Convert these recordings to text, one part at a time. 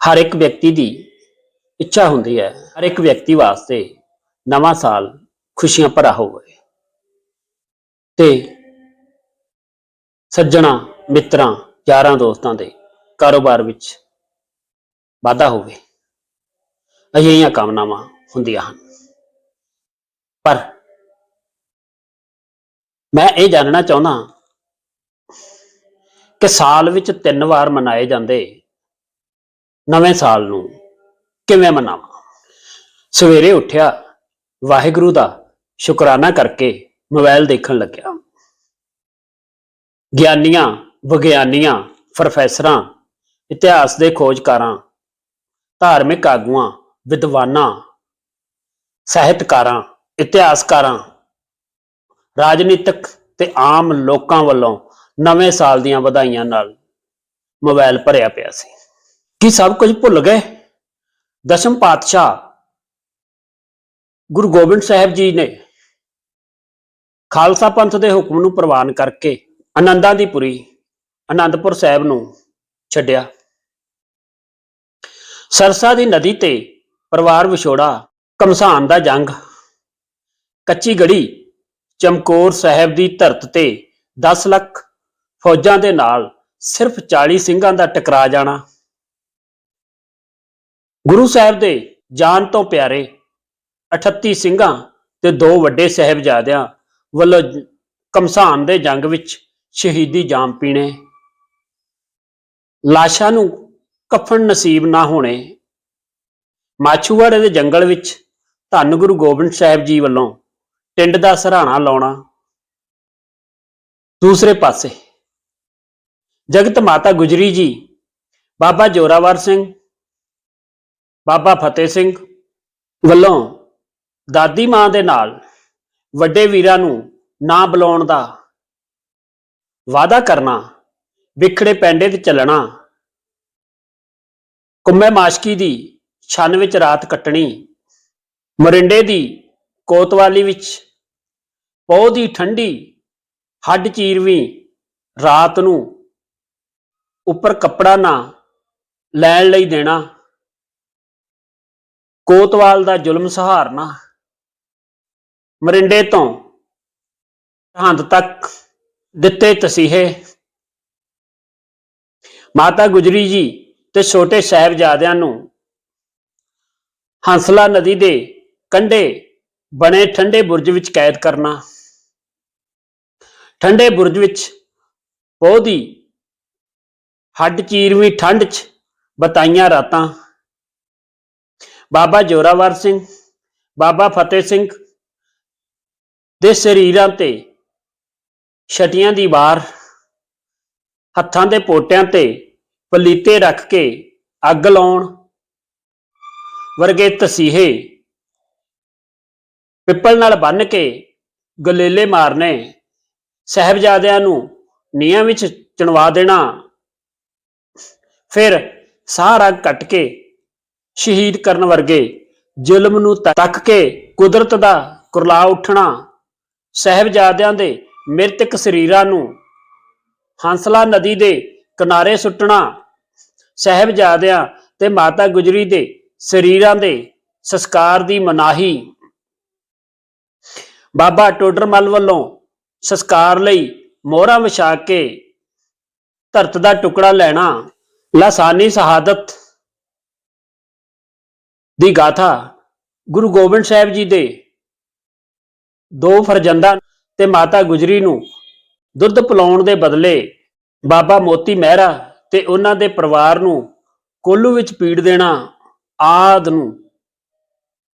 ਹਰ ਇੱਕ ਵਿਅਕਤੀ ਦੀ ਇੱਛਾ ਹੁੰਦੀ ਹੈ, ਹਰ ਇੱਕ ਵਿਅਕਤੀ ਵਾਸਤੇ ਨਵਾਂ ਸਾਲ ਖੁਸ਼ੀਆਂ ਭਰਾ ਹੋਵੇ। ਤੇ ਸੱਜਣਾ ਮਿੱਤਰਾਂ, ਯਾਰਾਂ ਦੋਸਤਾਂ ਦੇ ਕਾਰੋਬਾਰ ਵਿੱਚ ਵਾਧਾ ਹੋਵੇ, ਅਜਿਹੀਆਂ ਕਾਮਨਾਵਾਂ ਹੁੰਦੀਆਂ ਹਨ। ਪਰ ਮੈਂ ਇਹ ਜਾਣਨਾ ਚਾਹੁੰਦਾ ਕਿ ਸਾਲ ਵਿੱਚ ਤਿੰਨ ਵਾਰ ਮਨਾਏ ਜਾਂਦੇ ਨਵੇਂ ਸਾਲ ਨੂੰ ਕਿਵੇਂ ਮਨਾਵਾਂ? ਸਵੇਰੇ ਉੱਠਿਆ, ਵਾਹਿਗੁਰੂ ਦਾ ਸ਼ੁਕਰਾਨਾ ਕਰਕੇ ਮੋਬਾਈਲ ਦੇਖਣ ਲੱਗਿਆ। ਗਿਆਨੀਆਂ, ਵਿਗਿਆਨੀਆਂ, ਪ੍ਰੋਫੈਸਰਾਂ, ਇਤਿਹਾਸ ਦੇ ਖੋਜਕਾਰਾਂ, ਧਾਰਮਿਕ ਆਗੂਆਂ, ਵਿਦਵਾਨਾਂ, ਸਾਹਿਤਕਾਰਾਂ, ਇਤਿਹਾਸਕਾਰਾਂ, ਰਾਜਨੀਤਿਕ ਤੇ ਆਮ ਲੋਕਾਂ ਵੱਲੋਂ ਨਵੇਂ ਸਾਲ ਦੀਆਂ ਵਧਾਈਆਂ ਨਾਲ ਮੋਬਾਈਲ ਭਰਿਆ ਪਿਆ ਸੀ। ਕੀ ਸਭ ਕੁਝ ਭੁੱਲ ਗਏ? ਦਸ਼ਮ ਪਾਤਸ਼ਾਹ ਗੁਰੂ ਗੋਬਿੰਦ ਸਾਹਿਬ ਜੀ ਨੇ ਖਾਲਸਾ ਪੰਥ ਦੇ ਹੁਕਮ ਨੂੰ ਪ੍ਰਵਾਨ ਕਰਕੇ ਆਨੰਦਾਂ ਦੀ ਪੁਰੀ ਆਨੰਦਪੁਰ ਸਾਹਿਬ ਨੂੰ ਛੱਡਿਆ। ਸਰਸਾ ਦੀ ਨਦੀ ਤੇ ਪਰਿਵਾਰ ਵਿਛੋੜਾ ਕਮਸਾਨ ਦਾ ਜੰਗ। ਕੱਚੀ ਗੜੀ ਚਮਕੌਰ ਸਾਹਿਬ ਦੀ ਧਰਤ ਤੇ 10 ਲੱਖ ਫੌਜਾਂ ਦੇ ਨਾਲ ਸਿਰਫ 40 ਸਿੰਘਾਂ ਦਾ ਟਕਰਾ ਜਾਣਾ। ਗੁਰੂ ਸਾਹਿਬ ਦੇ ਜਾਨ ਤੋਂ ਪਿਆਰੇ 38 ਸਿੰਘਾਂ ਤੇ ਦੋ ਵੱਡੇ ਸਾਹਿਬਜ਼ਾਦਿਆਂ ਵੱਲੋਂ ਜ- ਕਮਸਾਨ ਦੇ ਜੰਗ ਵਿੱਚ ਸ਼ਹੀਦੀ ਜਾਮ ਪੀਣੇ। ਲਾਸ਼ਾਂ ਨੂੰ ਕਫਨ ਨਸੀਬ ਨਾ ਹੋਣੇ। ਮਾਛੂਵਾੜੇ ਦੇ ਜੰਗਲ ਵਿੱਚ ਧੰਨ ਗੁਰੂ ਗੋਬਿੰਦ ਸਾਹਿਬ ਜੀ ਵੱਲੋਂ ਟਿੰਡ ਦਾ ਸਹਾਰਾ ਲਾਉਣਾ। ਦੂਸਰੇ ਪਾਸੇ ਜਗਤ ਮਾਤਾ ਗੁਜਰੀ ਜੀ, ਬਾਬਾ ਜੋਰਾਵਰ ਸਿੰਘ ਬਾਬਾ ਫਤਿਹ ਸਿੰਘ ਵੱਲੋਂ ਦਾਦੀ ਮਾਂ ਦੇ ਨਾਲ ਵੱਡੇ ਵੀਰਾਂ ਨੂੰ ਨਾ ਬੁਲਾਉਣ ਦਾ ਵਾਅਦਾ ਕਰਨਾ, ਵਿਖੜੇ ਪੈਂਡੇ ਤੇ ਚੱਲਣਾ, ਕੁੰਮੇ ਮਾਸ਼ਕੀ ਦੀ ਛੰਨ ਵਿੱਚ ਰਾਤ ਕੱਟਣੀ, ਮਰਿੰਡੇ ਦੀ ਕੋਤਵਾਲੀ ਵਿੱਚ ਪੌ ਦੀ ਠੰਡੀ ਹੱਡ ਚੀਰਵੀਂ ਰਾਤ ਨੂੰ ਉੱਪਰ ਕੱਪੜਾ ਨਾ ਲੈਣ ਲਈ ਦੇਣਾ। ਕੋਤਵਾਲ ਦਾ ਜ਼ੁਲਮ ਸਹਾਰਨਾ ਮਰਿੰਡੇ ਤੋਂ ਹੰਦ ਤੱਕ ਦਿੱਤੇ ਤਸੀਹੇ। ਮਾਤਾ ਗੁਜਰੀ ਜੀ ਤੇ ਛੋਟੇ ਸਾਹਿਬਜ਼ਾਦਿਆਂ ਨੂੰ ਹੰਸਲਾ ਨਦੀ ਦੇ ਕੰਢੇ ਬਣੇ ਠੰਡੇ ਬੁਰਜ ਵਿੱਚ ਕੈਦ ਕਰਨਾ। ਠੰਡੇ ਬੁਰਜ ਵਿੱਚ ਪੌਦੀ ਹੱਡ ਚੀਰਵੀਂ ਠੰਡ 'ਚ ਬਤਾਈਆਂ ਰਾਤਾਂ। ਬਾਬਾ ਜੋਰਾਵਰ ਸਿੰਘ, ਬਾਬਾ ਫਤਿਹ ਸਿੰਘ ਦੇ ਸਰੀਰਾਂ ਤੇ ਛਟੀਆਂ ਦੀ ਵਾਰ, ਹੱਥਾਂ ਦੇ ਪੋਟਿਆਂ ਤੇ ਪਲੀਤੇ ਰੱਖ ਕੇ ਅੱਗ ਲਾਉਣ ਵਰਗੇ ਤਸੀਹੇ ਪਿੱਪਲ ਨਾਲ ਬੰਨ ਕੇ ਗਲੇਲੇ ਮਾਰਨੇ, ਸਹਿਬਜ਼ਾਦਿਆਂ ਨੂੰ ਨੀਹਾਂ ਵਿੱਚ ਚਣਵਾ ਦੇਣਾ, ਫਿਰ ਸਾਹ ਰਗ ਕੱਟ ਕੇ ਸ਼ਹੀਦ ਕਰਨ ਵਰਗੇ, ਜ਼ੁਲਮ ਨੂੰ ਤੱਕ ਕੇ ਕੁਦਰਤ ਦਾ ਕੁਰਲਾ ਉੱਠਣਾ, ਸਹਿਬਜ਼ਾਦਿਆਂ ਦੇ ਮ੍ਰਿਤਕ ਸਰੀਰਾਂ ਨੂੰ ਹੰਸਲਾ ਨਦੀ ਦੇ ਕਿਨਾਰੇ ਸੁੱਟਣਾ, ਸਹਿਬਜ਼ਾਦਿਆਂ ਤੇ ਮਾਤਾ ਗੁਜਰੀ ਦੇ ਸਰੀਰਾਂ ਦੇ ਸੰਸਕਾਰ ਦੀ ਮਨਾਹੀ। ਬਾਬਾ ਟੋਡਰਮਲ ਵੱਲੋਂ ਸੰਸਕਾਰ ਲਈ ਮੋਹਰਾਂ ਵਿਛਾ ਕੇ ਧਰਤ ਦਾ ਟੁਕੜਾ ਲੈਣਾ, ਲਾਸਾਨੀ ਸ਼ਹਾਦਤ ਦੀ ਗਾਥਾ ਗੁਰੂ ਗੋਬਿੰਦ ਸਾਹਿਬ ਜੀ ਦੇ ਦੋ ਫਰਜ਼ੰਦਾਂ ਤੇ ਮਾਤਾ ਗੁਜਰੀ ਨੂੰ ਦੁੱਧ ਪਿਲਾਉਣ ਦੇ ਬਦਲੇ ਬਾਬਾ ਮੋਤੀ ਮਹਿਰਾ ਤੇ ਉਹਨਾਂ ਦੇ ਪਰਿਵਾਰ ਨੂੰ ਕੋਲੂ ਵਿੱਚ ਪੀੜ ਦੇਣਾ ਆਦ ਨੂੰ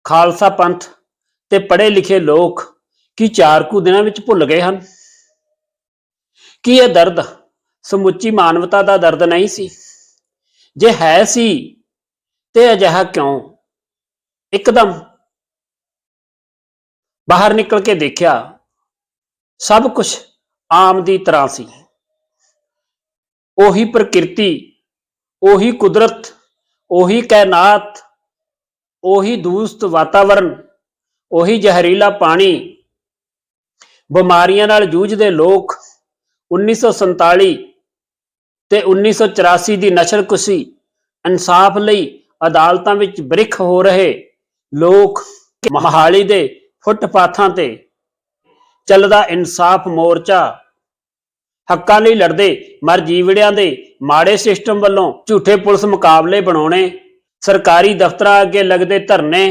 ਖਾਲਸਾ ਪੰਥ ਤੇ ਪੜ੍ਹੇ ਲਿਖੇ ਲੋਕ ਕੀ ਚਾਰ ਕੁ ਦਿਨਾਂ ਵਿੱਚ ਭੁੱਲ ਗਏ ਹਨ? ਕੀ ਇਹ ਦਰਦ ਸਮੁੱਚੀ ਮਾਨਵਤਾ ਦਾ ਦਰਦ ਨਹੀਂ ਸੀ? ਜੇ ਹੈ ਸੀ ਤੇ ਅਜਿਹਾ ਕਿਉਂ? ਇੱਕਦਮ ਬਾਹਰ ਨਿਕਲ ਕੇ ਦੇਖਿਆ, ਸਭ ਕੁਝ ਆਮ ਦੀ ਤਰ੍ਹਾਂ ਸੀ। ਉਹੀ ਪ੍ਰਕਿਰਤੀ, ਉਹੀ ਕੁਦਰਤ, ਉਹੀ ਕਾਇਨਾਤ, ਉਹੀ ਦੂਸਤ ਵਾਤਾਵਰਣ ਉਹੀ ਜ਼ਹਿਰੀਲਾ ਪਾਣੀ, ਬਿਮਾਰੀਆਂ ਨਾਲ ਜੂਝਦੇ ਲੋਕ 1947 ਤੇ 1984 ਦੀ ਨਸ਼ਲਕੁਸ਼ੀ ਇਨਸਾਫ ਲਈ ਅਦਾਲਤਾਂ ਵਿੱਚ ਬ੍ਰਿਖ ਹੋ ਰਹੇ। ਲੋਕ ਮਹਾਲੀ ਦੇ ਫੁੱਟਪਾਥਾਂ ਤੇ ਚੱਲਦਾ ਇਨਸਾਫ ਮੋਰਚਾ। ਹੱਕਾਂ ਲਈ ਲੜਦੇ ਮਰ ਦੇ ਮਾੜੇ ਸਿਸਟਮ ਵੱਲੋਂ ਝੂਠੇ ਪੁਲਿਸ ਮੁਕਾਬਲੇ ਬਣਾਉਣੇ। ਸਰਕਾਰੀ ਦਫ਼ਤਰਾਂ ਅੱਗੇ ਲੱਗਦੇ ਧਰਨੇ।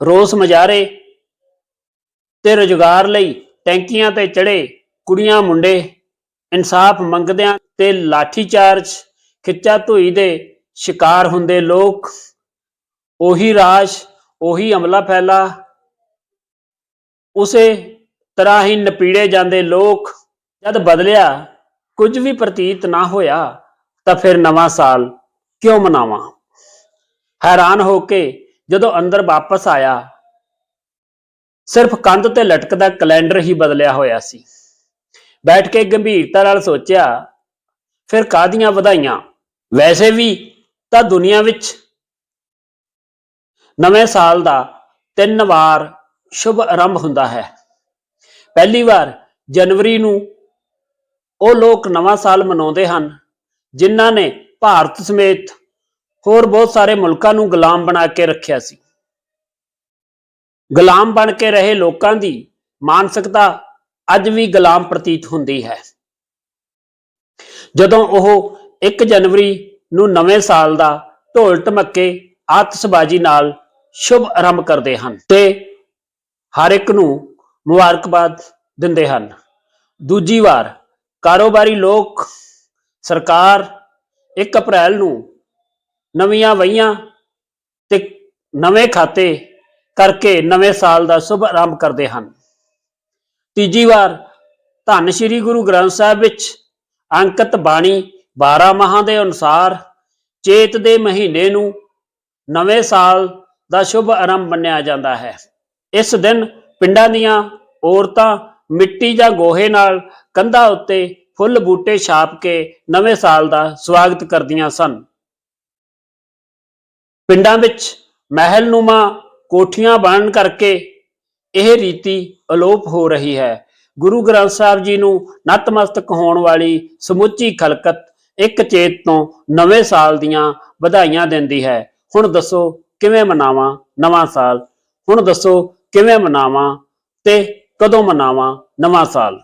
ਰੋਸ ਮੁਜ਼ਾਹਰੇ ਤੇ ਰੁਜ਼ਗਾਰ ਲਈ ਟੈਂਕੀਆਂ ਤੇ ਚੜੇ ਕੁੜੀਆਂ ਮੁੰਡੇ। ਇਨਸਾਫ ਮੰਗਦਿਆਂ ਤੇ ਲਾਠੀਚਾਰਜ, ਖਿੱਚਾ ਧੂਈ ਦੇ ਸ਼ਿਕਾਰ ਹੁੰਦੇ ਲੋਕ। ਉਹੀ ਰਾਜ, ਉਹੀ ਅਮਲਾ ਫੈਲਾ। ਉਸੇ ਤਰ੍ਹਾਂ ਹੀ ਨਪੀੜੇ ਜਾਂਦੇ ਲੋਕ, ਜਦ ਬਦਲਿਆ ਕੁਝ ਵੀ ਪ੍ਰਤੀਤ ਨਾ ਹੋਇਆ, ਤਾਂ ਫਿਰ ਨਵਾਂ ਸਾਲ ਕਿਉਂ ਮਨਾਵਾਂ? ਹੈਰਾਨ ਹੋ ਕੇ ਜਦੋਂ ਅੰਦਰ ਵਾਪਸ ਆਇਆ, ਸਿਰਫ ਕੰਧ ਤੇ ਲਟਕਦਾ ਕੈਲੰਡਰ ਹੀ ਬਦਲਿਆ ਹੋਇਆ ਸੀ। ਬੈਠ ਕੇ ਗੰਭੀਰਤਾ ਨਾਲ ਸੋਚਿਆ, ਫਿਰ ਕਾਦੀਆਂ ਵਧਾਈਆਂ? ਵੈਸੇ ਵੀ ਤਾਂ ਦੁਨੀਆ ਵਿੱਚ ਨਵੇਂ ਸਾਲ ਦਾ ਤਿੰਨ ਵਾਰ ਸ਼ੁਭ ਆਰੰਭ ਹੁੰਦਾ ਹੈ। ਪਹਿਲੀ ਵਾਰ ਜਨਵਰੀ ਨੂੰ ਉਹ ਲੋਕ ਨਵਾਂ ਸਾਲ ਮਨਾਉਂਦੇ ਹਨ, ਜਿਨ੍ਹਾਂ ਨੇ ਭਾਰਤ ਸਮੇਤ ਹੋਰ ਬਹੁਤ ਸਾਰੇ ਮੁਲਕਾਂ ਨੂੰ ਗੁਲਾਮ ਬਣਾ ਕੇ ਰੱਖਿਆ ਸੀ। ਗੁਲਾਮ ਬਣ ਕੇ ਰਹੇ ਲੋਕਾਂ ਦੀ ਮਾਨਸਿਕਤਾ ਅੱਜ ਵੀ ਗੁਲਾਮ ਪ੍ਰਤੀਤ ਹੁੰਦੀ ਹੈ। ਜਦੋਂ ਉਹ 1 ਜਨਵਰੀ ਨੂੰ ਨਵੇਂ ਸਾਲ ਦਾ ਢੋਲ ਢਮੱਕੇ ਆਤਿਸ਼ਬਾਜ਼ੀ ਨਾਲ ਸ਼ੁਭ ਆਰੰਭ ਕਰਦੇ ਹਨ ਤੇ ਹਰ ਇੱਕ ਨੂੰ ਮੁਬਾਰਕਬਾਦ ਦਿੰਦੇ ਹਨ। ਦੂਜੀ ਵਾਰ ਕਾਰੋਬਾਰੀ ਲੋਕ, ਸਰਕਾਰ 1 ਅਪ੍ਰੈਲ ਨੂੰ ਨਵੀਆਂ ਵਹੀਆਂ ਤੇ ਨਵੇਂ ਖਾਤੇ ਕਰਕੇ ਨਵੇਂ ਸਾਲ ਦਾ ਸ਼ੁਭ ਆਰੰਭ ਕਰਦੇ ਹਨ। ਤੀਜੀ ਵਾਰ ਧੰਨ ਸ਼੍ਰੀ ਗੁਰੂ ਗ੍ਰੰਥ ਸਾਹਿਬ ਵਿੱਚ ਅੰਕਿਤ ਬਾਣੀ 12 ਮਾਹਾਂ ਦੇ ਅਨੁਸਾਰ ਚੇਤ ਦੇ ਮਹੀਨੇ ਨੂੰ ਨਵੇਂ ਸਾਲ ਦਾ ਸ਼ੁਭ ਆਰੰਭ ਮੰਨਿਆ ਜਾਂਦਾ ਹੈ। ਇਸ ਦਿਨ ਪਿੰਡਾਂ ਦੀਆਂ ਔਰਤਾਂ ਮਿੱਟੀ ਜਾਂ ਗੋਹੇ ਨਾਲ ਕੰਧਾਂ ਉੱਤੇ ਫੁੱਲ ਬੂਟੇ ਛਾਪ ਕੇ ਨਵੇਂ ਸਾਲ ਦਾ ਸਵਾਗਤ ਕਰਦੀਆਂ ਸਨ। ਪਿੰਡਾਂ ਵਿੱਚ ਮਹਿਲਨੁਮਾ ਕੋਠੀਆਂ ਬਣਨ ਕਰਕੇ ਇਹ ਰੀਤੀ ਅਲੋਪ ਹੋ ਰਹੀ ਹੈ। ਗੁਰੂ ਗ੍ਰੰਥ ਸਾਹਿਬ ਜੀ ਨੂੰ ਨਤਮਸਤਕ ਹੋਣ ਵਾਲੀ ਸਮੁੱਚੀ ਖਲਕਤ ਇੱਕ ਚੇਤ ਤੋਂ ਨਵੇਂ ਸਾਲ ਦੀਆਂ ਵਧਾਈਆਂ ਦਿੰਦੀ ਹੈ। ਹੁਣ ਦੱਸੋ ਕਿਵੇਂ ਮਨਾਵਾਂ? ਨਵਾਂ ਸਾਲ। ਹੁਣ ਦੱਸੋ ਕਿਵੇਂ ਮਨਾਵਾਂ ਤੇ ਕਦੋਂ ਮਨਾਵਾਂ? ਨਵਾਂ ਸਾਲ।